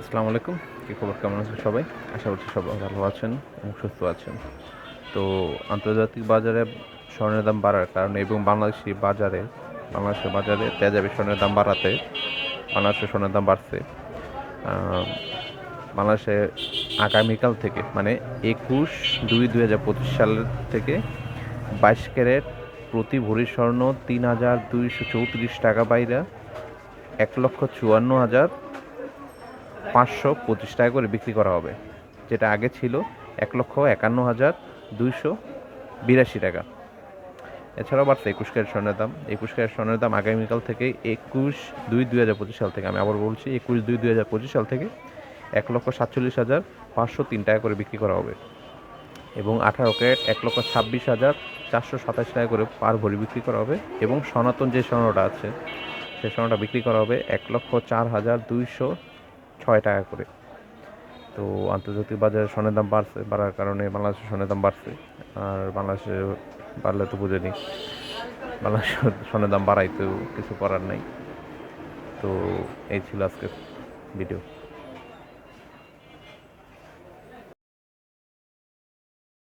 আসসালামু আলাইকুম। কী খবর? কেমন আছেন সবাই? আশা করছি সবাই ভালো আছেন এবং সুস্থ আছেন। তো আন্তর্জাতিক বাজারে স্বর্ণের দাম বাড়ার কারণে এবং বাংলাদেশি বাজারে, বাংলাদেশের বাজারে তেজাবি স্বর্ণের দাম বাড়াতে বাংলাদেশের স্বর্ণের দাম বাড়ছে। বাংলাদেশে আগামীকাল থেকে মানে একুশ দুই দুই হাজার পঁচিশ সাল থেকে বাইশ ক্যারেট প্রতি ভরি স্বর্ণ তিন হাজার দুইশো চৌত্রিশ টাকা বাইরা, এক লক্ষ চুয়ান্ন হাজার পাঁচশো পঁচিশ টাকা করে বিক্রি করা হবে, যেটা আগে ছিল এক লক্ষ একান্ন হাজার দুইশো বিরাশি টাকা। এছাড়াও বাড়ছে একুশ ক্যারেট স্বর্ণের দাম। একুশ ক্যারেট স্বর্ণের দাম আগামীকাল থেকে একুশ দুই দুই হাজার পঁচিশ সাল থেকে, আমি আবার বলছি একুশ দুই দুই হাজার পঁচিশ সাল থেকে এক লক্ষ সাতচল্লিশ হাজার পাঁচশো তিন টাকা করে বিক্রি করা হবে। এবং আঠারো ক্যারেট এক লক্ষ ছাব্বিশ হাজার চারশো সাতাশ টাকা করে পার ভরি বিক্রি করা হবে। এবং সনাতন যে স্বর্ণটা আছে সেই স্বর্ণটা বিক্রি করা হবে এক লক্ষ চার হাজার দুইশো ছয় টাকা করে। তো আন্তর্জাতিক বাজারে স্বর্ণের দাম বাড়ছে, বাড়ার কারণে বাংলাদেশের সোনের দাম বাড়ছে। আর বাংলাদেশে বাড়লে তো বুঝে নিই। বাংলাদেশের সোনের দাম বাড়াই তো কিছু করার নাই। তো এই ছিল আজকের ভিডিও